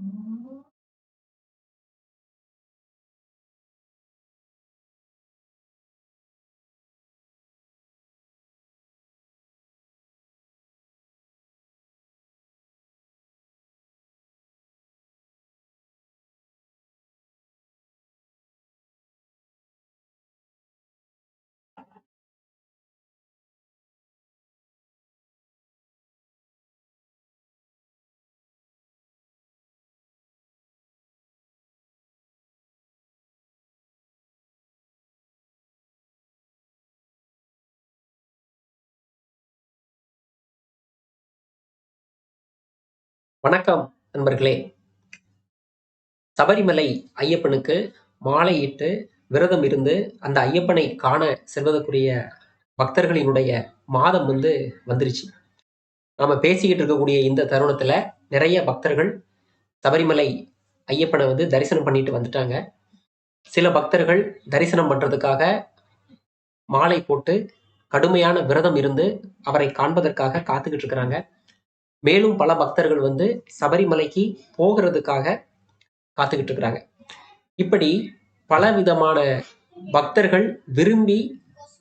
Mm-hmm. வணக்கம் நண்பர்களே. சபரிமலை ஐயப்பனுக்கு மாலையிட்டு விரதம் இருந்து அந்த ஐயப்பனை காண செல்வதற்குரிய பக்தர்களினுடைய மாதம் வந்து வந்துருச்சு. நாம பேசிக்கிட்டு இருக்கக்கூடிய இந்த தருணத்துல நிறைய பக்தர்கள் சபரிமலை ஐயப்பனை வந்து தரிசனம் பண்ணிட்டு வந்துட்டாங்க. சில பக்தர்கள் தரிசனம் பண்றதுக்காக மாலை போட்டு கடுமையான விரதம் இருந்து அவரை காண்பதற்காக காத்துக்கிட்டு இருக்கிறாங்க. மேலும் பல பக்தர்கள் வந்து சபரிமலைக்கு போகிறதுக்காக காத்துக்கிட்டு இருக்கிறாங்க இப்படி பல விதமான பக்தர்கள் விரும்பி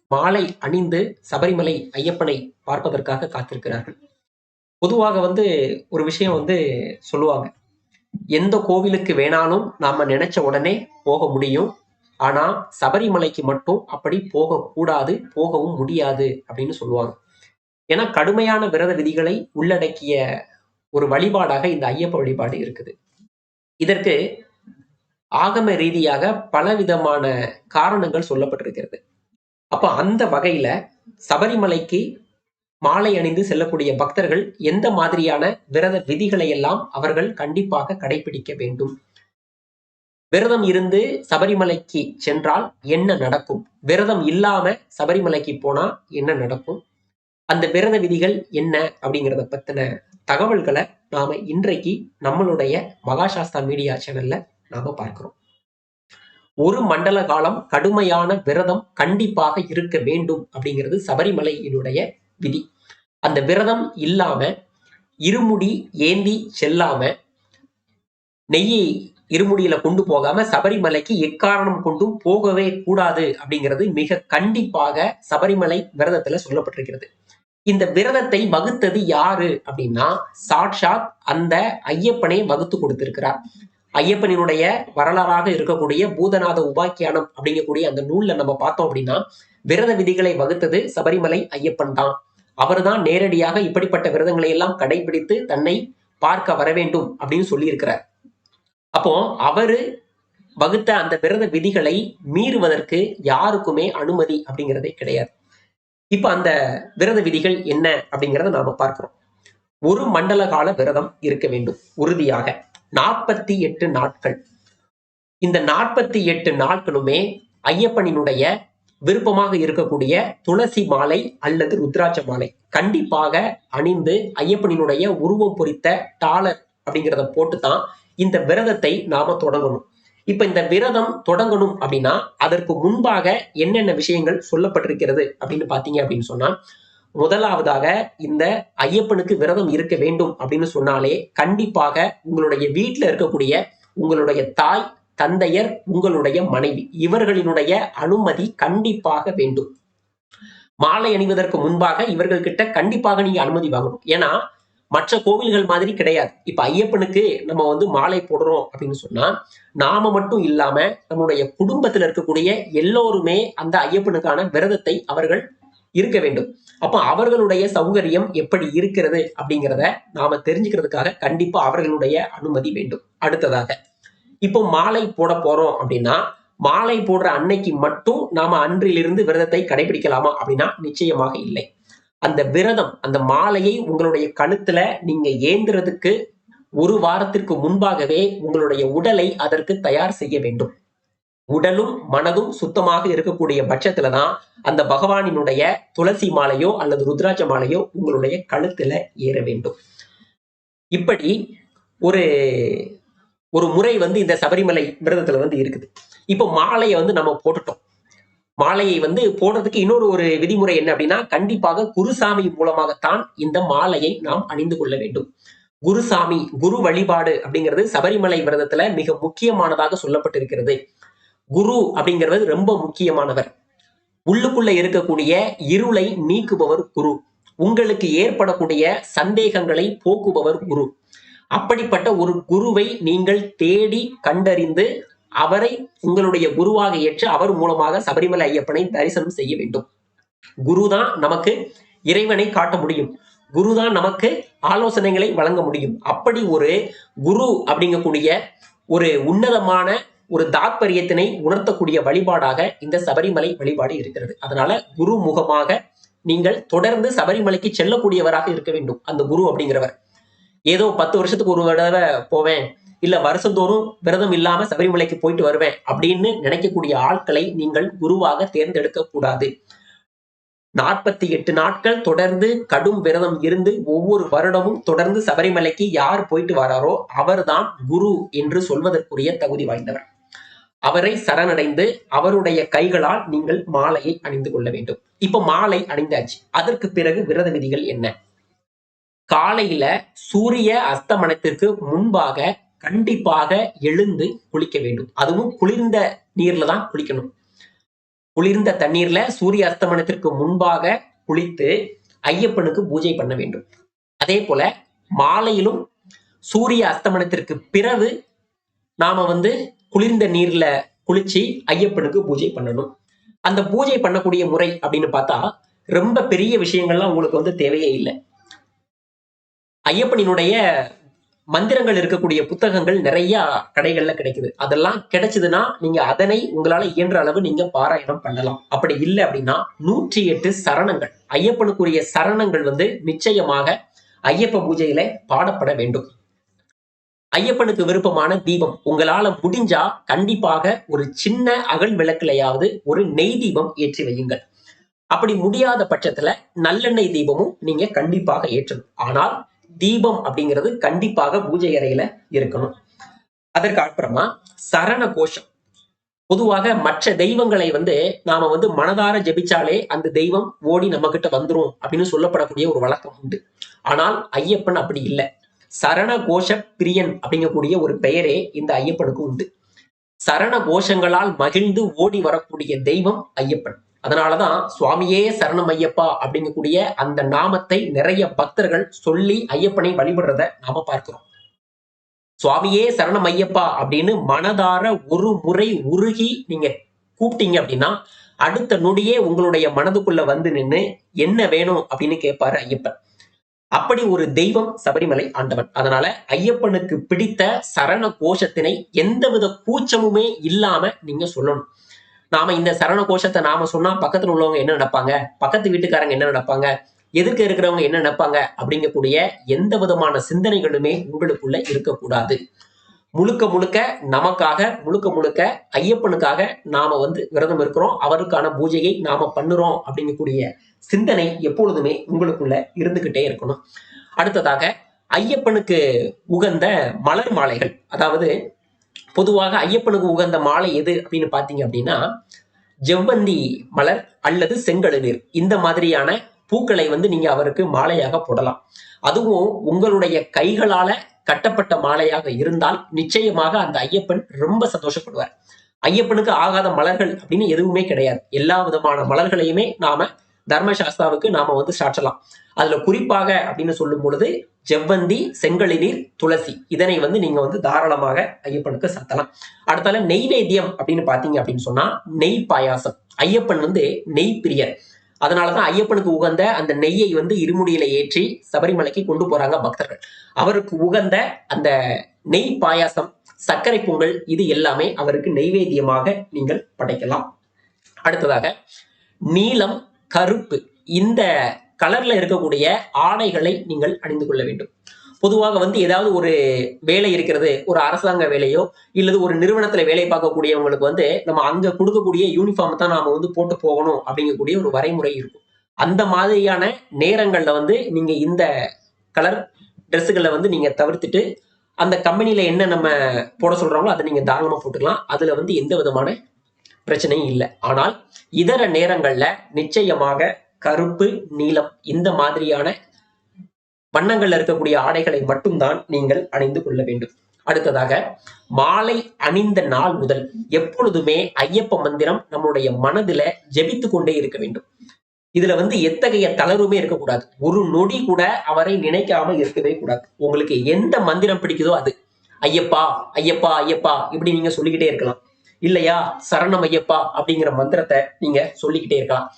மாலை அணிந்து சபரிமலை ஐயப்பனை பார்ப்பதற்காக காத்திருக்கிறார்கள். பொதுவாக வந்து ஒரு விஷயம் வந்து சொல்லுவாங்க. எந்த கோவிலுக்கு வேணாலும் நாம நினைச்ச உடனே போக முடியும். ஆனா சபரிமலைக்கு மட்டும் அப்படி போகக்கூடாது போகவும் முடியாது அப்படின்னு சொல்லுவாங்க. ஏன்னா கடுமையான விரத விதிகளை உள்ளடக்கிய ஒரு வழிபாடாக இந்த ஐயப்ப வழிபாடு இருக்குது. இதற்கு ஆகம ரீதியாக பலவிதமான காரணங்கள் சொல்லப்பட்டிருக்கிறது. அப்ப அந்த வகையில சபரிமலைக்கு மாலை அணிந்து செல்லக்கூடிய பக்தர்கள் எந்த மாதிரியான விரத விதிகளை எல்லாம் அவர்கள் கண்டிப்பாக கடைபிடிக்க வேண்டும்? விரதம் இருந்து சபரிமலைக்கு சென்றால் என்ன நடக்கும்? விரதம் இல்லாம சபரிமலைக்கு போனா என்ன நடக்கும்? அந்த விரத விதிகள் என்ன அப்படிங்கிறத பத்தின தகவல்களை நாம இன்றைக்கு நம்மளுடைய மகாசாஸ்தா மீடியா சேனலில் நாம பார்க்கிறோம். ஒரு மண்டல காலம் கடுமையான விரதம் கண்டிப்பாக இருக்க வேண்டும் அப்படிங்கிறது சபரிமலையினுடைய விதி. அந்த விரதம் இல்லாம இருமுடி ஏந்தி செல்லாம நெய்யை இருமுடியில கொண்டு போகாம சபரிமலைக்கு எக்காரணம் கொண்டும் போகவே கூடாது அப்படிங்கிறது மிக கண்டிப்பாக சபரிமலை விரதத்துல சொல்லப்பட்டிருக்கிறது. இந்த விரதத்தை வகுத்தது யாரு அப்படின்னா சாட்சாத் அந்த ஐயப்பனை வகுத்து கொடுத்திருக்கிறார். ஐயப்பனினுடைய வரலாறாக இருக்கக்கூடிய பூதநாத உபாக்கியானம் அப்படிங்கக்கூடிய அந்த நூல்ல நம்ம பார்த்தோம் அப்படின்னா விரத விதிகளை வகுத்தது சபரிமலை ஐயப்பன் தான். அவர்தான் நேரடியாக இப்படிப்பட்ட விரதங்களை எல்லாம் கடைபிடித்து தன்னை பார்க்க வர வேண்டும் அப்படின்னு சொல்லியிருக்கிறார். அப்போ அவரு வகுத்த அந்த விரத விதிகளை மீறுவதற்கு யாருக்குமே அனுமதி அப்படிங்கிறதே கிடையாது. இப்ப அந்த விரத விதிகள் என்ன அப்படிங்கிறத நாம பார்க்கிறோம். ஒரு மண்டல கால விரதம் இருக்க வேண்டும் உறுதியாக. நாற்பத்தி எட்டு நாட்கள். இந்த நாற்பத்தி எட்டு நாட்களுமே ஐயப்பனினுடைய விருப்பமாக இருக்கக்கூடிய துளசி மாலை அல்லது ருத்ராட்ச மாலை. கண்டிப்பாக அணிந்து ஐயப்பனினுடைய உருவம் பொறித்த டாலர் அப்படிங்கிறத போட்டு தான் இந்த விரதத்தை நாம தொடங்கணும். இப்ப இந்த விரதம் தொடங்கணும் அப்படின்னா அதற்கு முன்பாக என்னென்ன விஷயங்கள் சொல்லப்பட்டிருக்கிறது அப்படின்னு பாத்தீங்க அப்படின்னு சொன்னா முதலாவதாக இந்த ஐயப்பனுக்கு விரதம் இருக்க வேண்டும் அப்படின்னு சொன்னாலே கண்டிப்பாக உங்களுடைய வீட்டில் இருக்கக்கூடிய உங்களுடைய தாய் தந்தையர் உங்களுடைய மனைவி இவர்களினுடைய அனுமதி கண்டிப்பாக வேண்டும். மாலை அணிவதற்கு முன்பாக இவர்கள் கிட்ட கண்டிப்பாக நீங்க அனுமதி வாங்கணும். ஏன்னா மற்ற கோவில்கள் மாதிரி கிடையாது. இப்ப ஐயப்பனுக்கு நம்ம வந்து மாலை போடுறோம் அப்படின்னு சொன்னா நாம மட்டும் இல்லாம நம்முடைய குடும்பத்துல இருக்கக்கூடிய எல்லோருமே அந்த ஐயப்பனுக்கான விரதத்தை அவர்கள் இருக்க வேண்டும். அப்ப அவர்களுடைய சௌகரியம் எப்படி இருக்கிறது அப்படிங்கிறத நாம தெரிஞ்சுக்கிறதுக்காக கண்டிப்பா அவர்களுடைய அனுமதி வேண்டும். அடுத்ததாக இப்போ மாலை போட போறோம் அப்படின்னா மாலை போடுற அன்னைக்கு மட்டும் நாம அன்றிலிருந்து விரதத்தை கடைபிடிக்கலாமா அப்படின்னா நிச்சயமாக இல்லை. அந்த விரதம் அந்த மாலையை உங்களுடைய கழுத்துல நீங்க ஏந்துறதுக்கு ஒரு வாரத்திற்கு முன்பாகவே உங்களுடைய உடலை அதற்கு தயார் செய்ய வேண்டும். உடலும் மனதும் சுத்தமாக இருக்கக்கூடிய பட்சத்துல தான் அந்த பகவானினுடைய துளசி மாலையோ அல்லது ருத்ராட்ச மாலையோ உங்களுடைய கழுத்துல ஏற வேண்டும். இப்படி ஒரு ஒரு முறை வந்து இந்த சபரிமலை விரதத்துல வந்து இருக்குது. இப்போ மாலையை வந்து நம்ம போட்டுட்டோம். மாலையை வந்து போடுறதுக்கு இன்னொரு ஒரு விதிமுறை என்ன அப்படின்னா கண்டிப்பாக குருசாமி மூலமாகத்தான் இந்த மாலையை நாம் அணிந்து கொள்ள வேண்டும். குருசாமி குரு வழிபாடு அப்படிங்கிறது சபரிமலை விரதத்துல மிக முக்கியமானதாக சொல்லப்பட்டிருக்கிறது. குரு அப்படிங்கிறது ரொம்ப முக்கியமானவர். உள்ளுக்குள்ள இருக்கக்கூடிய இருளை நீக்குபவர் குரு. உங்களுக்கு ஏற்படக்கூடிய சந்தேகங்களை போக்குபவர் குரு. அப்படிப்பட்ட ஒரு குருவை நீங்கள் தேடி கண்டறிந்து அவரை உங்களுடைய குருவாக ஏற்று அவர் மூலமாக சபரிமலை ஐயப்பனை தரிசனம் செய்ய வேண்டும். குருதான் நமக்கு இறைவனை காட்ட முடியும். குருதான் நமக்கு ஆலோசனைகளை வழங்க முடியும். அப்படி ஒரு குரு அப்படிங்கக்கூடிய ஒரு உன்னதமான ஒரு தாத்பரியத்தினை உணர்த்தக்கூடிய வழிபாடாக இந்த சபரிமலை வழிபாடு இருக்கிறது. அதனால குரு முகமாக நீங்கள் தொடர்ந்து சபரிமலைக்கு செல்லக்கூடியவராக இருக்க வேண்டும். அந்த குரு அப்படிங்கிறவர். ஏதோ பத்து வருஷத்துக்கு ஒரு தடவை போவேன். இல்ல வருஷந்தோறும் விரதம் இல்லாம சபரிமலைக்கு போயிட்டு வருவேன் அப்படின்னு நினைக்கக்கூடிய ஆட்களை நீங்கள் குருவாக தேர்ந்தெடுக்க கூடாது. நாற்பத்தி எட்டு நாட்கள் தொடர்ந்து கடும் விரதம் இருந்து ஒவ்வொரு வருடமும் தொடர்ந்து சபரிமலைக்கு யார் போயிட்டு வராரோ அவர்தான் குரு என்று சொல்வதற்குரிய தகுதி வாய்ந்தவர். அவரை சரணடைந்து அவருடைய கைகளால் நீங்கள் மாலையை அணிந்து கொள்ள வேண்டும். இப்ப மாலை அணிந்தாச்சு. அதற்கு பிறகு விரத விதிகள் என்ன? காலையில சூரிய அஸ்தமனத்திற்கு முன்பாக கண்டிப்பாக எழுந்து குளிக்க வேண்டும். அதுவும் குளிர்ந்த நீர்ல தான் குளிக்கணும். குளிர்ந்த தண்ணீர்ல சூரிய அஸ்தமனத்திற்கு முன்பாக குளித்து ஐயப்பனுக்கு பூஜை பண்ண வேண்டும். அதே போல மாலையிலும் சூரிய அஸ்தமனத்திற்கு பிறகு நாம வந்து குளிர்ந்த நீர்ல குளிச்சு ஐயப்பனுக்கு பூஜை பண்ணணும். அந்த பூஜை பண்ணக்கூடிய முறை அப்படின்னு பார்த்தா ரொம்ப பெரிய விஷயங்கள்லாம் உங்களுக்கு வந்து தேவையே இல்லை. ஐயப்பனினுடைய மந்திரங்கள் இருக்கக்கூடிய புத்தகங்கள் நிறைய கடைகள்ல கிடைக்குது. அதெல்லாம் கிடைச்சதுன்னா நீங்க அதனை உங்களால இயன்ற அளவு நீங்க பாராயணம் பண்ணலாம். அப்படி இல்லை அப்படின்னா நூற்றி எட்டு சரணங்கள். ஐயப்பனுக்குரிய சரணங்கள் வந்து நிச்சயமாக ஐயப்ப பூஜையில பாடப்பட வேண்டும். ஐயப்பனுக்கு விருப்பமான தீபம். உங்களால முடிஞ்சா கண்டிப்பாக ஒரு சின்ன அகல் விளக்குலையாவது ஒரு நெய் தீபம் ஏற்றி வையுங்கள். அப்படி முடியாத பட்சத்துல நல்லெண்ணெய் தீபமும் நீங்க கண்டிப்பாக ஏற்றணும். ஆனால் தீபம் அப்படிங்கிறது கண்டிப்பாக பூஜை அறையில இருக்கணும். அதற்கு அப்புறமா சரண கோஷம். பொதுவாக மற்ற தெய்வங்களை வந்து நாம வந்து மனதார ஜெபிச்சாலே அந்த தெய்வம் ஓடி நம்ம கிட்ட வந்துரும் அப்படின்னு சொல்லப்படக்கூடிய ஒரு வழக்கம் உண்டு. ஆனால் ஐயப்பன் அப்படி இல்லை. சரண கோஷ பிரியன் அப்படிங்கக்கூடிய ஒரு பெயரே இந்த ஐயப்பனுக்கு உண்டு. சரண கோஷங்களால் மகிழ்ந்து ஓடி வரக்கூடிய தெய்வம் ஐயப்பன். அதனாலதான் சுவாமியே சரணம் ஐயப்பா அப்படிங்கக்கூடிய அந்த நாமத்தை நிறைய பக்தர்கள் சொல்லி ஐயப்பனை வழிபடுறத நாம பார்க்கிறோம். சுவாமியே சரணம் ஐயப்பா அப்படின்னு மனதார ஒரு முறை உருகி நீங்க கூப்பிட்டீங்க அப்படின்னா அடுத்த நொடியே உங்களுடைய மனதுக்குள்ள வந்து நின்று என்ன வேணும் அப்படின்னு கேட்பாரு ஐயப்பன். அப்படி ஒரு தெய்வம் சபரிமலை ஆண்டவன். அதனால ஐயப்பனுக்கு பிடித்த சரண கோஷத்தினை எந்தவித கூச்சமுமே இல்லாம நீங்க சொல்லணும். நாம இந்த சரண கோஷத்தை நாம சொன்னா பக்கத்துல உள்ளவங்க என்ன நினைப்பாங்க? பக்கத்து வீட்டுக்காரங்க என்ன நினைப்பாங்க? எதிர்க்க இருக்கிறவங்க என்ன நினைப்பாங்க? அப்படிங்கக்கூடிய எந்த விதமான சிந்தனைகளுமே உங்களுக்குள்ள இருக்கக்கூடாது. முழுக்க முழுக்க நமக்காக முழுக்க முழுக்க ஐயப்பனுக்காக நாம வந்து விரதம் இருக்கிறோம். அவருக்கான பூஜையை நாம பண்ணுறோம் அப்படிங்கக்கூடிய சிந்தனை எப்பொழுதுமே உங்களுக்குள்ள இருந்துகிட்டே இருக்கணும். அடுத்ததாக ஐயப்பனுக்கு உகந்த மலர் மாலைகள் அதாவது பொதுவாக ஐயப்பனுக்கு உகந்த மாலை எது அப்படின்னு பார்த்தீங்க அப்படின்னா ஜெவ்வந்தி மலர் அல்லது செங்கழுநீர். இந்த மாதிரியான பூக்களை வந்து நீங்க அவருக்கு மாலையாக போடலாம். அதுவும் உங்களுடைய கைகளால கட்டப்பட்ட மாலையாக இருந்தால் நிச்சயமாக அந்த ஐயப்பன் ரொம்ப சந்தோஷப்படுவார். ஐயப்பனுக்கு ஆகாத மலர்கள் அப்படின்னு எதுவுமே கிடையாது. எல்லா விதமான மலர்களையுமே நாம தர்மசாஸ்தாவுக்கு நாம வந்து சாற்றலாம். அதுல குறிப்பாக அப்படின்னு சொல்லும் பொழுது ஜெவ்வந்தி செங்கழிநீர் துளசி. இதனை வந்து நீங்க வந்து தாராளமாக ஐயப்பனுக்கு சாத்தலாம். அடுத்தால நெய்வேத்தியம் அப்படின்னு பாத்தீங்க அப்படின்னு சொன்னா நெய் பாயாசம். ஐயப்பன் வந்து நெய் பிரியர். அதனாலதான் ஐயப்பனுக்கு உகந்த அந்த நெய்யை வந்து இருமுடியில ஏற்றி சபரிமலைக்கு கொண்டு போறாங்க பக்தர்கள். அவருக்கு உகந்த அந்த நெய் பாயாசம் சர்க்கரை பொங்கல் இது எல்லாமே அவருக்கு நெய்வேத்தியமாக நீங்கள் படைக்கலாம். அடுத்ததாக நீலம் கருப்பு. இந்த கலர்ல இருக்கக்கூடிய ஆடைகளை நீங்கள் அணிந்து கொள்ள வேண்டும். பொதுவாக வந்து ஏதாவது ஒரு வேலை இருக்கிறது ஒரு அரசாங்க வேலையோ இல்லது ஒரு நிறுவனத்துல வேலை பார்க்கக்கூடியவங்களுக்கு வந்து நம்ம அங்க கொடுக்கக்கூடிய யூனிஃபார்ம் தான் நாம வந்து போட்டு போகணும் அப்படிங்கக்கூடிய ஒரு வரைமுறை இருக்கும். அந்த மாதிரியான நேரங்கள்ல வந்து நீங்க இந்த கலர் ட்ரெஸ்ஸுகளை வந்து நீங்க தவிர்த்துட்டு அந்த கம்பெனியில என்ன நம்ம போட சொல்றாங்களோ அதை நீங்க தாராளமா போட்டுக்கலாம். அதுல வந்து எந்த விதமான பிரச்சனையும் இல்லை. ஆனால் இதர நேரங்கள்ல நிச்சயமாக கருப்பு நீலம் இந்த மாதிரியான வண்ணங்கள்ல இருக்கக்கூடிய ஆடைகளை மட்டும்தான் நீங்கள் அணிந்து கொள்ள வேண்டும். அடுத்ததாக மாலை அணிந்த நாள் முதல் எப்பொழுதுமே ஐயப்ப மந்திரம் நம்முடைய மனதுல ஜெபித்து கொண்டே இருக்க வேண்டும். இதுல வந்து எத்தகைய தளர்வுமே இருக்கக்கூடாது. ஒரு நொடி கூட அவரை நினைக்காம இருக்கவே கூடாது. உங்களுக்கு எந்த மந்திரம் பிடிக்குதோ அது. ஐயப்பா ஐயப்பா ஐயப்பா இப்படி நீங்க சொல்லிக்கிட்டே இருக்கலாம். இல்லையா? சரணம் ஐயப்பா அப்படிங்கிற மந்திரத்தை நீங்க சொல்லிக்கிட்டே இருக்கலாம்.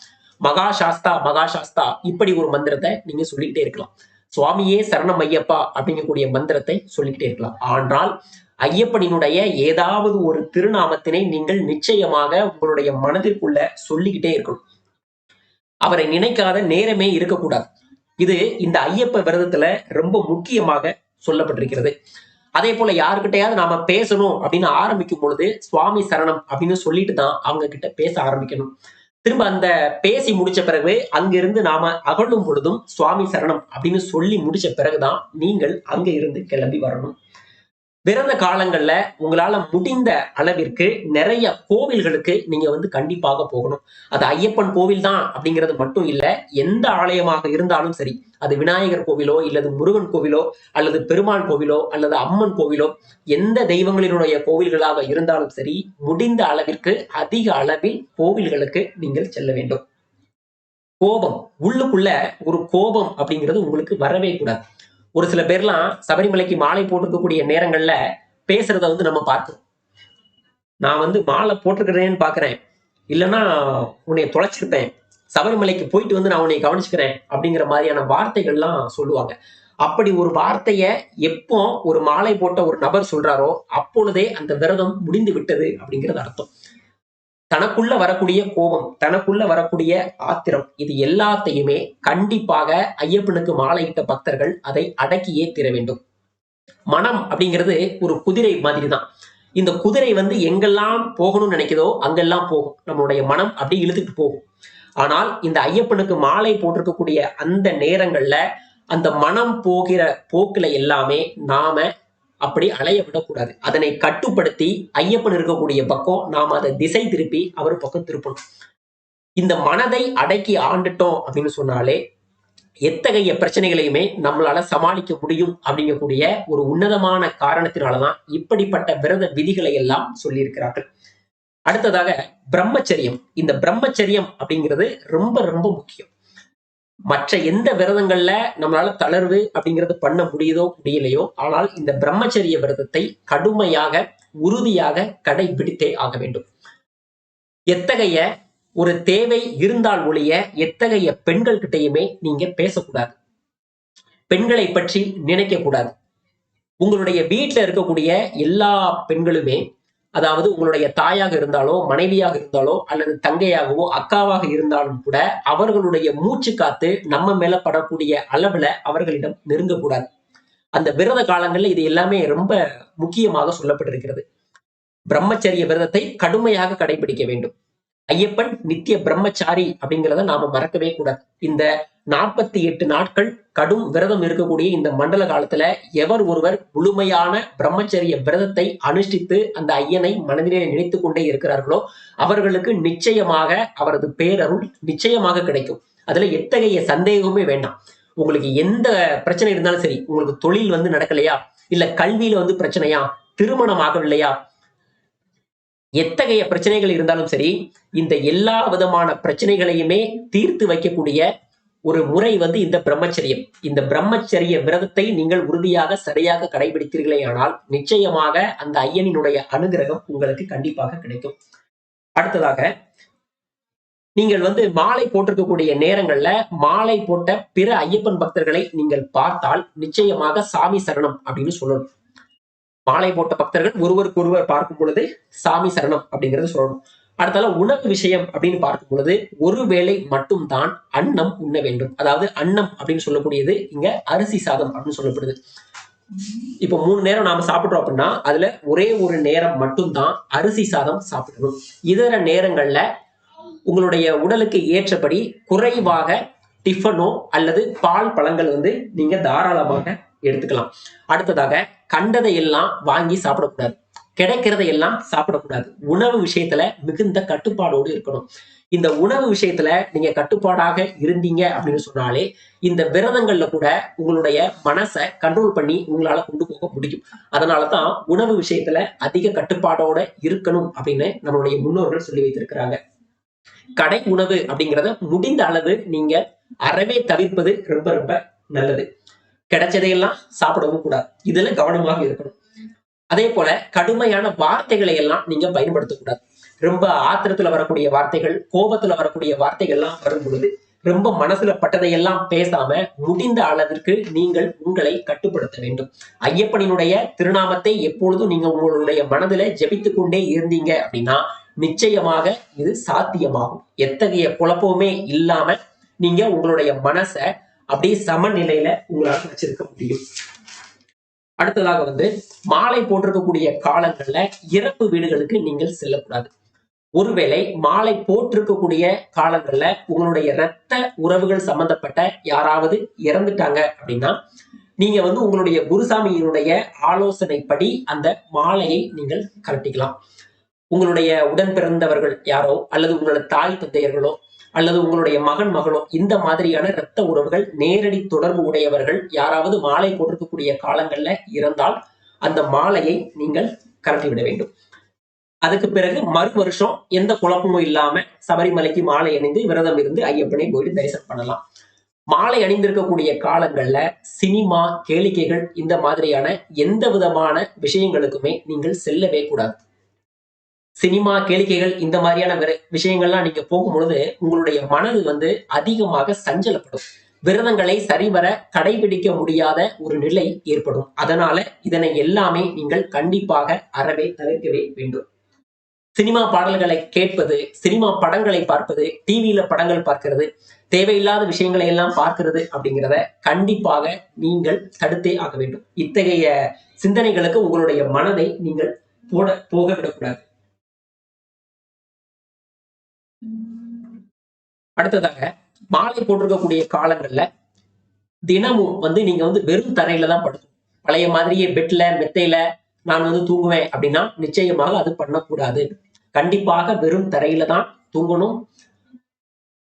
மகா சாஸ்தா மகா சாஸ்தா இப்படி ஒரு மந்திரத்தை நீங்க சொல்லிக்கிட்டே இருக்கலாம். சுவாமியே சரணம் ஐயப்பா அப்படிங்கக்கூடிய மந்திரத்தை சொல்லிக்கிட்டே இருக்கலாம். ஆனால் ஐயப்பனினுடைய ஏதாவது ஒரு திருநாமத்தினை நீங்கள் நிச்சயமாக உங்களுடைய மனதிற்குள்ள சொல்லிக்கிட்டே இருக்கணும். அவரை நினைக்காத நேரமே இருக்கக்கூடாது. இது இந்த ஐயப்ப விரதத்துல ரொம்ப முக்கியமாக சொல்லப்பட்டிருக்கிறது. அதே போல யாருக்கிட்டையாவது நாம பேசணும் அப்படின்னு ஆரம்பிக்கும் பொழுது சுவாமி சரணம் அப்படின்னு சொல்லிட்டு தான் அவங்க கிட்ட பேச ஆரம்பிக்கணும். திரும்ப அந்த பேசி முடிச்ச பிறகு அங்கிருந்து நாம அகழும் பொழுதும் சுவாமி சரணம் அப்படின்னு சொல்லி முடிச்ச பிறகுதான் நீங்கள் அங்க இருந்து கிளம்பி வரணும். பிறந்த காலங்கள்ல உங்களால முடிந்த அளவிற்கு நிறைய கோவில்களுக்கு நீங்க வந்து கண்டிப்பாக போகணும். அது ஐயப்பன் கோவில் தான் அப்படிங்கிறது மட்டும் இல்ல எந்த ஆலயமாக இருந்தாலும் சரி அது விநாயகர் கோவிலோ இல்லது முருகன் கோவிலோ அல்லது பெருமாள் கோவிலோ அல்லது அம்மன் கோவிலோ எந்த தெய்வங்களினுடைய கோவில்களாக இருந்தாலும் சரி முடிந்த அளவிற்கு அதிக அளவில் கோவில்களுக்கு நீங்கள் செல்ல வேண்டும். கோபம். உள்ளுக்குள்ள ஒரு கோபம் அப்படிங்கிறது உங்களுக்கு வரவே கூடாது. ஒரு சில பேர்லாம் சபரிமலைக்கு மாலை போட்டிருக்கக்கூடிய நேரங்கள்ல பேசுறத வந்து நம்ம பார்க்கிறோம். நான் வந்து மாலை போட்டிருக்கிறேன்னு பாக்குறேன் இல்லைன்னா உன்னை தொலைச்சிருப்பேன். சபரிமலைக்கு போயிட்டு வந்து நான் உன்னை கவனிச்சுக்கிறேன் அப்படிங்கிற மாதிரியான வார்த்தைகள்லாம் சொல்லுவாங்க. அப்படி ஒரு வார்த்தைய எப்போ ஒரு மாலை போட்ட ஒரு நபர் சொல்றாரோ அப்பொழுதே அந்த விரதம் முடிந்து விட்டது அப்படிங்கிறது அர்த்தம். தனக்குள்ள வரக்கூடிய கோபம் தனக்குள்ள வரக்கூடிய ஆத்திரம் இது எல்லாத்தையுமே கண்டிப்பாக ஐயப்பனுக்கு மாலையிட்ட பக்தர்கள் அதை அடக்கியே தீர வேண்டும். மனம் அப்படிங்கிறது ஒரு குதிரை மாதிரி தான் இந்த குதிரை வந்து எங்கெல்லாம் போகணும்னு நினைக்குதோ அங்கெல்லாம் போகும். நம்மளுடைய மனம் அப்படி இழுத்துட்டு போகும். ஆனால் இந்த ஐயப்பனுக்கு மாலை போட்டிருக்கக்கூடிய அந்த நேரங்கள்ல அந்த மனம் போகிற போக்குல எல்லாமே நாம அப்படி அலைய விடக்கூடாது. அதனை கட்டுப்படுத்தி ஐயப்பன் இருக்கக்கூடிய பக்கம் நாம் அதை திசை திருப்பி அவர் பக்கம் திருப்பணும். இந்த மனதை அடக்கி ஆண்டுட்டோம் அப்படின்னு சொன்னாலே எத்தகைய பிரச்சனைகளையுமே நம்மளால சமாளிக்க முடியும் அப்படிங்கக்கூடிய ஒரு உன்னதமான காரணத்தினாலதான் இப்படிப்பட்ட விரத விதிகளை எல்லாம் சொல்லியிருக்கிறார்கள். அடுத்ததாக பிரம்மச்சரியம். இந்த பிரம்மச்சரியம் அப்படிங்கிறது ரொம்ப ரொம்ப முக்கியம். மற்ற எந்த விரதங்கள்ல நம்மளால தளர்வு அப்படிங்கிறது பண்ண முடியுதோ முடியலையோ ஆனால் இந்த பிரம்மச்சரிய விரதத்தை கடுமையாக உறுதியாக கடைபிடித்தே ஆக வேண்டும். எத்தகைய ஒரு தேவை இருந்தால் ஒழிய எத்தகைய பெண்கள் கிட்டையுமே நீங்க பேசக்கூடாது. பெண்களை பற்றி நினைக்க கூடாது உங்களுடைய வீட்டில் இருக்கக்கூடிய எல்லா பெண்களுமே அதாவது உங்களுடைய தாயாக இருந்தாலோ மனைவியாக இருந்தாலோ அல்லது தங்கையாகவோ அக்காவாக இருந்தாலும் கூட அவர்களுடைய மூச்சு காத்து நம்ம மேல படக்கூடிய அளவுல அவர்களிடம் நெருங்கக்கூடாது. அந்த விரத காலங்கள்ல இது எல்லாமே ரொம்ப முக்கியமாக சொல்லப்பட்டிருக்கிறது. பிரம்மச்சரிய விரதத்தை கடுமையாக கடைபிடிக்க வேண்டும். ஐயப்பன் நித்திய பிரம்மச்சாரி அப்படிங்கிறத நாம மறக்கவே கூடாது. இந்த நாற்பத்தி எட்டு நாட்கள் கடும் விரதம் இருக்கக்கூடிய இந்த மண்டல காலத்துல எவர் ஒருவர் முழுமையான பிரம்மச்சரிய விரதத்தை அனுஷ்டித்து அந்த ஐயனை மனதிலே நினைத்து கொண்டே இருக்கிறார்களோ அவர்களுக்கு நிச்சயமாக அவரது பேரருள் நிச்சயமாக கிடைக்கும். அதுல எத்தகைய சந்தேகமே வேண்டாம். உங்களுக்கு எந்த பிரச்சனை இருந்தாலும் சரி உங்களுக்கு தொழில் வந்து நடக்கலையா? இல்ல கல்வியில வந்து பிரச்சனையா? திருமணம் ஆகவில்லையா? எத்தகைய பிரச்சனைகள் இருந்தாலும் சரி இந்த எல்லா விதமான பிரச்சனைகளையுமே தீர்த்து வைக்கக்கூடிய ஒரு முறை வந்து இந்த பிரம்மச்சரியம். இந்த பிரம்மச்சரிய விரதத்தை நீங்கள் உறுதியாக சரியாக கடைபிடித்தீர்களே ஆனால் நிச்சயமாக அந்த ஐயனினுடைய அனுகிரகம் உங்களுக்கு கண்டிப்பாக கிடைக்கும். அடுத்ததாக நீங்கள் வந்து மாலை போட்டிருக்கக்கூடிய நேரங்கள்ல மாலை போட்ட பிற ஐயப்பன் பக்தர்களை நீங்கள் பார்த்தால் நிச்சயமாக சாமி சரணம் அப்படின்னு சொல்லணும். மாலை போட்ட பக்தர்கள் ஒருவருக்கு ஒருவர் பார்க்கும் பொழுது சாமி சரணம் அப்படிங்கறது சொல்லணும். அடுத்தால உணவு விஷயம் அப்படின்னு பார்க்கும் பொழுது ஒரு வேளை மட்டும்தான் அன்னம் உண்ண வேண்டும். அதாவது அன்னம் அப்படின்னு சொல்லக்கூடியது இங்க அரிசி சாதம் அப்படின்னு சொல்லப்படுது. இப்ப மூணு நேரம் நாம சாப்பிட்றோம் அப்படின்னா அதுல ஒரே ஒரு நேரம் மட்டும்தான் அரிசி சாதம் சாப்பிடணும். இதர நேரங்கள்ல உங்களுடைய உடலுக்கு ஏற்றபடி குறைவாக டிஃபனோ அல்லது பால் பழங்கள் வந்து நீங்க தாராளமாக எடுத்துக்கலாம். அடுத்ததாக கண்டதை எல்லாம் வாங்கி சாப்பிடக்கூடாது. கிடைக்கிறதை எல்லாம் சாப்பிடக்கூடாது. உணவு விஷயத்துல மிகுந்த கட்டுப்பாடோடு இருக்கணும். இந்த உணவு விஷயத்துல நீங்க கட்டுப்பாடாக இருந்தீங்க அப்படின்னு சொன்னாலே இந்த விரதங்கள்ல கூட உங்களுடைய மனசை கண்ட்ரோல் பண்ணி உங்களால கொண்டு போக முடியும். அதனாலதான் உணவு விஷயத்துல அதிக கட்டுப்பாடோட இருக்கணும் அப்படின்னு நம்மளுடைய முன்னோர்கள் சொல்லி வைத்திருக்கிறாங்க. கடை உணவு அப்படிங்கிறத முடிந்த அளவு நீங்க அறவே தவிர்ப்பது ரொம்ப ரொம்ப நல்லது. கிடைச்சதையெல்லாம் சாப்பிடவும் கூடாது. இதுல கவனமாக இருக்கணும். அதே போல கடுமையான வார்த்தைகளை எல்லாம் நீங்க பயன்படுத்தக்கூடாது ரொம்ப ஆத்திரத்துல வரக்கூடிய வார்த்தைகள் கோபத்துல வரக்கூடிய வார்த்தைகள் எல்லாம் வரும் பொழுது ரொம்ப மனசுல பட்டதையெல்லாம் பேசாம முடிந்த அளவிற்கு நீங்கள் உங்களை கட்டுப்படுத்த வேண்டும். ஐயப்பனினுடைய திருநாமத்தை எப்பொழுதும் நீங்க உங்களுடைய மனதில ஜபித்து கொண்டே இருந்தீங்க அப்படின்னா நிச்சயமாக இது சாத்தியமாகும். எத்தகைய குழப்பமுமே இல்லாம நீங்க உங்களுடைய மனசை அப்படியே சமநிலையில உங்களால வச்சிருக்க முடியும். அடுத்ததாக வந்து மாலை போட்டிருக்கக்கூடிய காலங்கள்ல இறப்பு வீடுகளுக்கு நீங்கள் செல்லக்கூடாது. ஒருவேளை மாலை போட்டிருக்கக்கூடிய காலங்கள்ல உங்களுடைய இரத்த உறவுகள் சம்பந்தப்பட்ட யாராவது இறந்துட்டாங்க அப்படின்னா நீங்க வந்து உங்களுடைய குருசாமியினுடைய ஆலோசனைப்படி அந்த மாலையை நீங்கள் கழட்டிக்கலாம். உங்களுடைய உடன் பிறந்தவர்கள் யாரோ அல்லது உங்களோட தாய் தந்தையர்களோ அல்லது உங்களுடைய மகன் மகளோ இந்த மாதிரியான இரத்த உறவுகள் நேரடி தொடர்பு உடையவர்கள் யாராவது மாலை போட்டிருக்கக்கூடிய காலங்கள்ல இருந்தால் அந்த மாலையை நீங்கள் கழட்டி விட வேண்டும். அதுக்கு பிறகு மறு வருஷம் எந்த குழப்பமும் இல்லாம சபரிமலைக்கு மாலை அணிந்து விரதம் இருந்து ஐயப்பனை போயிட்டு தரிசனம் பண்ணலாம். மாலை அணிந்திருக்கக்கூடிய காலங்கள்ல சினிமா கேளிக்கைகள் இந்த மாதிரியான எந்த விதமான விஷயங்களுக்குமே நீங்கள் செல்லவே கூடாது. சினிமா கேளிக்கைகள் இந்த மாதிரியான விஷயங்கள்லாம் நீங்க போகும்பொழுது உங்களுடைய மனது வந்து அதிகமாக சஞ்சலப்படும். விரதங்களை சரிவர கடைபிடிக்க முடியாத ஒரு நிலை ஏற்படும். அதனால இதனை எல்லாமே நீங்கள் கண்டிப்பாக அறவே தவிர்க்கவே வேண்டும். சினிமா பாடல்களை கேட்பது சினிமா படங்களை பார்ப்பது டிவியில படங்கள் பார்க்கிறது தேவையில்லாத விஷயங்களை எல்லாம் பார்க்கிறது அப்படிங்கிறத கண்டிப்பாக நீங்கள் தடுத்தே ஆக வேண்டும். இத்தகைய சிந்தனைகளுக்கு உங்களுடைய மனதை நீங்கள் போட போக விடக்கூடாது. அடுத்ததாக மாலை போட்டிருக்கக்கூடிய காலங்கள்ல தினமும் வந்து நீங்க வந்து வெறும் தரையில தான் படுத்தணும் பழைய மாதிரியே பெட்ல மெத்தையில நான் வந்து தூங்குவேன் அப்படின்னா நிச்சயமாக அது பண்ணக்கூடாது. கண்டிப்பாக வெறும் தரையில தான் தூங்கணும்.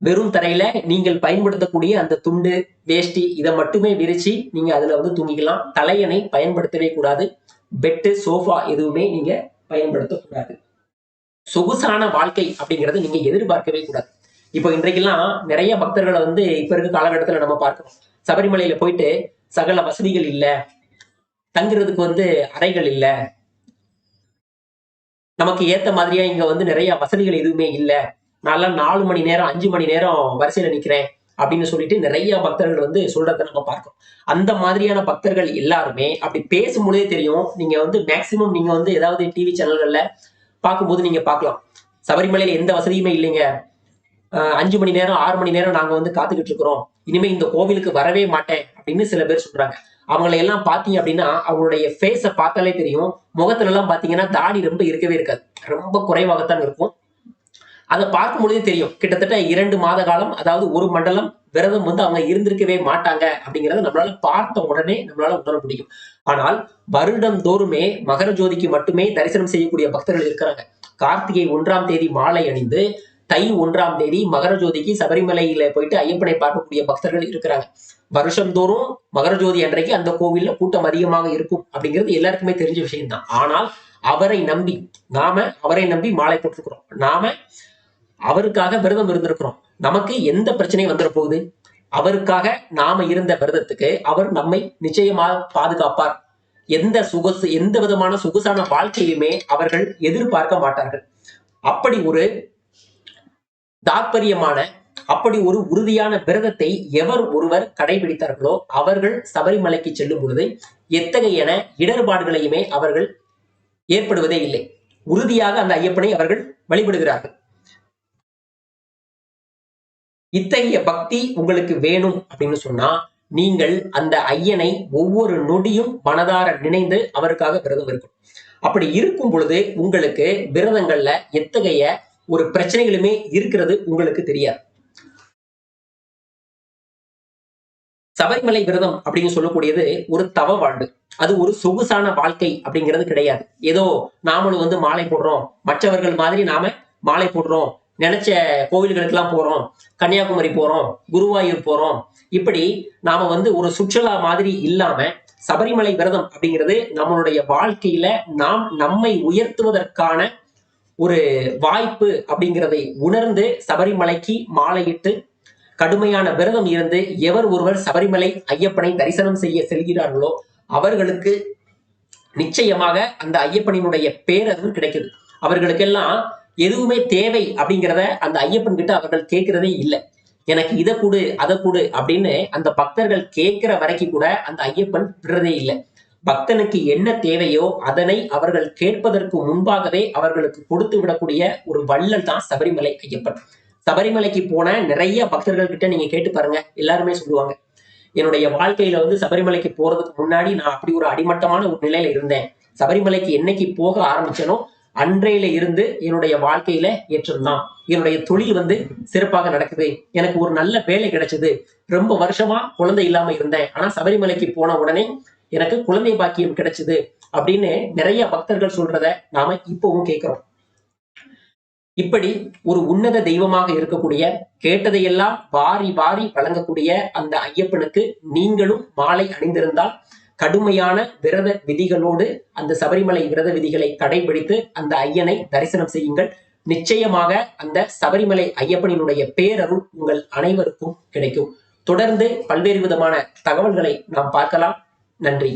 வெறும் தரையில நீங்கள் பயன்படுத்தக்கூடிய அந்த துண்டு வேஷ்டி இதை மட்டுமே விரிச்சு நீங்க அதுல வந்து தூங்கிக்கலாம். தலையணை பயன்படுத்தவே கூடாது. பெட்டு சோஃபா எதுவுமே நீங்க பயன்படுத்தக்கூடாது. சொகுசான வாழ்க்கை அப்படிங்கறத நீங்க எதிர்பார்க்கவே கூடாது. இப்போ இன்றைக்கெல்லாம் நிறைய பக்தர்களை வந்து இப்ப இருக்க காலகட்டத்துல நம்ம பார்க்கிறோம். சபரிமலையில போயிட்டு சகல வசதிகள் இல்ல. தங்குறதுக்கு வந்து அறைகள் இல்ல. நமக்கு ஏத்த மாதிரியா இங்க வந்து நிறைய வசதிகள் எதுவுமே இல்ல. நான்லாம் நாலு மணி நேரம் அஞ்சு மணி நேரம் வரிசையில நிக்கிறேன் அப்படின்னு சொல்லிட்டு நிறைய பக்தர்கள் வந்து சொல்றதை நம்ம பார்க்கிறோம். அந்த மாதிரியான பக்தர்கள் எல்லாருமே அப்படி பேசும்பொழுதே தெரியும். நீங்க வந்து மேக்சிமம் நீங்க வந்து ஏதாவது டிவி சேனல்கள்ல பார்க்கும்போது நீங்க பார்க்கலாம். சபரிமலையில எந்த வசதியுமே இல்லைங்க. அஞ்சு மணி நேரம் ஆறு மணி நேரம் நாங்க வந்து காத்துக்கிட்டு இருக்கிறோம். இனிமே இந்த கோவிலுக்கு வரவே மாட்டேன் அப்படின்னு சில பேர் சொல்றாங்க. அவங்களை எல்லாம் பாத்தீங்க அப்படின்னா அவங்களுடைய ஃபேஸை பார்த்தாலே தெரியும். முகத்துல எல்லாம் பாத்தீங்கன்னா தாடி ரொம்ப இருக்கவே இருக்காது. ரொம்ப குறைவாகத்தான் இருக்கும். அதை பார்க்கும் பொழுதே தெரியும். கிட்டத்தட்ட இரண்டு மாத காலம் அதாவது ஒரு மண்டலம் விரதம் வந்து அவங்க இருந்திருக்கவே மாட்டாங்க அப்படிங்கறத நம்மளால பார்த்த உடனே நம்மளால உணர முடியும். ஆனால் வருடம் தோறுமே மகர ஜோதிக்கு மட்டுமே தரிசனம் செய்யக்கூடிய பக்தர்கள் இருக்கிறாங்க. கார்த்திகை ஒன்றாம் தேதி மாலை அணிந்து தை ஒன்றாம் தேதி மகர ஜோதிக்கு சபரிமலையில போயிட்டு ஐயப்பனை பார்க்கக்கூடிய பக்தர்கள் இருக்கிறாங்க. வருஷந்தோறும் மகர ஜோதி அன்றைக்கு அந்த கோவில்ல கூட்டம் அதிகமாக இருக்கும் அப்படிங்கிறது எல்லாருக்குமே தெரிஞ்ச விஷயம்தான். ஆனால் அவரை நம்பி நாம அவரை நம்பி மாலை போட்டிருக்கிறோம். நாம அவருக்காக விரதம் இருந்திருக்கிறோம். நமக்கு எந்த பிரச்சனையும் வந்துட போகுது? அவருக்காக நாம இருந்த விரதத்துக்கு அவர் நம்மை நிச்சயமாக பாதுகாப்பார். எந்த சுகசு எந்த விதமான சொகுசான வாழ்க்கையுமே அவர்கள் எதிர்பார்க்க மாட்டார்கள். அப்படி ஒரு தாற்பயமான அப்படி ஒரு உறுதியான விரதத்தை எவர் ஒருவர் கடைபிடித்தார்களோ அவர்கள் சபரிமலைக்கு செல்லும் பொழுது எத்தகையன இடர்பாடுகளையுமே அவர்கள் ஏற்படுவதே இல்லை. உறுதியாக அந்த ஐயப்பனை அவர்கள் வழிபடுகிறார்கள். இத்தகைய பக்தி உங்களுக்கு வேணும் அப்படின்னு சொன்னா நீங்கள் அந்த ஐயனை ஒவ்வொரு நொடியும் மனதார நினைந்து அவருக்காக விரதம் இருக்கும் அப்படி இருக்கும் பொழுது உங்களுக்கு விரதங்கள்ல எத்தகைய ஒரு பிரச்சனைகளுமே இருக்கிறது உங்களுக்கு தெரியாது. சபரிமலை விரதம் அப்படின்னு சொல்லக்கூடியது ஒரு தவ வாழ்வு. அது ஒரு சொகுசான வாழ்க்கை அப்படிங்கிறது கிடையாது. ஏதோ நாமளும் வந்து மாலை போடுறோம். மற்றவர்கள் மாதிரி நாம மாலை போடுறோம். நினைச்ச கோவில்களுக்கெல்லாம் போறோம். கன்னியாகுமரி போறோம். குருவாயூர் போறோம். இப்படி நாம வந்து ஒரு சுற்றுலா மாதிரி இல்லாம சபரிமலை விரதம் அப்படிங்கிறது நம்மளுடைய வாழ்க்கையில நாம் நம்மை உயர்த்துவதற்கான ஒரு வாய்ப்பு அப்படிங்கிறதை உணர்ந்து சபரிமலைக்கு மாலையிட்டு கடுமையான விரதம் இருந்து எவர் ஒருவர் சபரிமலை ஐயப்பனை தரிசனம் செய்ய செல்கிறார்களோ அவர்களுக்கு நிச்சயமாக அந்த ஐயப்பனினுடைய பேரருள் கிடைக்குது. அவர்களுக்கெல்லாம் எதுவுமே தேவை அப்படிங்கிறத அந்த ஐயப்பன் கிட்ட அவர்கள் கேட்கிறதே இல்லை. எனக்கு இதை கொடு அதை கொடு அப்படின்னு அந்த பக்தர்கள் கேட்கிற வரைக்கும் கூட அந்த ஐயப்பன் விடுறதே இல்லை. பக்தனுக்கு என்ன தேவையோ அதனை அவர்கள் கேட்பதற்கு முன்பாகவே அவர்களுக்கு கொடுத்து விடக்கூடிய ஒரு வள்ளல் தான் சபரிமலை ஐயப்பன். சபரிமலைக்கு போன நிறைய பக்தர்கள் கிட்ட நீங்க கேட்டு பாருங்க. எல்லாருமே சொல்லுவாங்க என்னுடைய வாழ்க்கையில வந்து சபரிமலைக்கு போறதுக்கு முன்னாடி நான் அப்படி ஒரு அடிமட்டமான ஒரு நிலையில இருந்தேன். சபரிமலைக்கு என்னைக்கு போக ஆரம்பிச்சனோ அன்றையில இருந்து என்னுடைய வாழ்க்கையில ஏற்றம்தான் என்னுடைய தொழில் வந்து சிறப்பாக நடக்குது. எனக்கு ஒரு நல்ல வேலை கிடைச்சது. ரொம்ப வருஷமா குழந்தை இல்லாம இருந்தேன். ஆனா சபரிமலைக்கு போன உடனே எனக்கு குழந்தை பாக்கியம் கிடைச்சது அப்படின்னு நிறைய பக்தர்கள் சொல்றத நாம இப்பவும் கேட்கிறோம். இப்படி ஒரு உன்னத தெய்வமாக இருக்கக்கூடிய கேட்டதையெல்லாம் வாரி வாரி வழங்கக்கூடிய அந்த ஐயப்பனுக்கு நீங்களும் மாலை அணிந்திருந்தால் கடுமையான விரத விதிகளோடு அந்த சபரிமலை விரத விதிகளை கடைபிடித்து அந்த ஐயனை தரிசனம் செய்யுங்கள். நிச்சயமாக அந்த சபரிமலை ஐயப்பனினுடைய பேரருள் உங்கள் அனைவருக்கும் கிடைக்கும். தொடர்ந்து பல்வேறு விதமான தகவல்களை நாம் பார்க்கலாம். நன்றி.